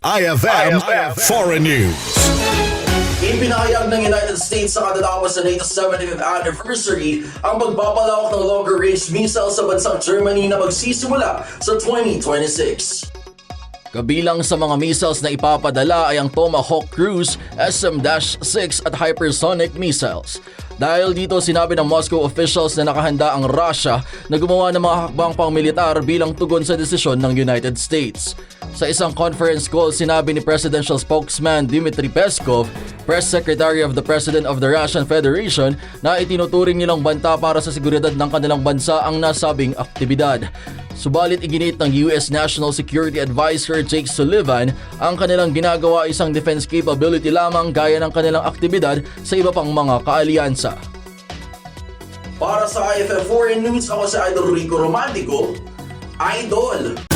IFM, Foreign News. Ipinahayag ng United States sa katatapos sa NATO 75th anniversary ang pagpapalawak ng longer-range missile sa bansang Germany na magsisimula sa 2026. Kabilang sa mga missiles na ipapadala ay ang Tomahawk Cruise, SM-6 at hypersonic missiles. Dahil dito sinabi ng Moscow officials na nakahanda ang Russia na gumawa ng mga hakbang pang-militar bilang tugon sa desisyon ng United States. Sa isang conference call, sinabi ni Presidential Spokesman Dmitry Peskov, Press Secretary of the President of the Russian Federation, na itinuturing nilang banta para sa seguridad ng kanilang bansa ang nasabing aktibidad. Subalit iginit ng US National Security Advisor Jake Sullivan ang kanilang ginagawa isang defense capability lamang gaya ng kanilang aktibidad sa iba pang mga kaalyansa. Para sa IFF Foreign News, ako si Idol Rico Romantico, Idol!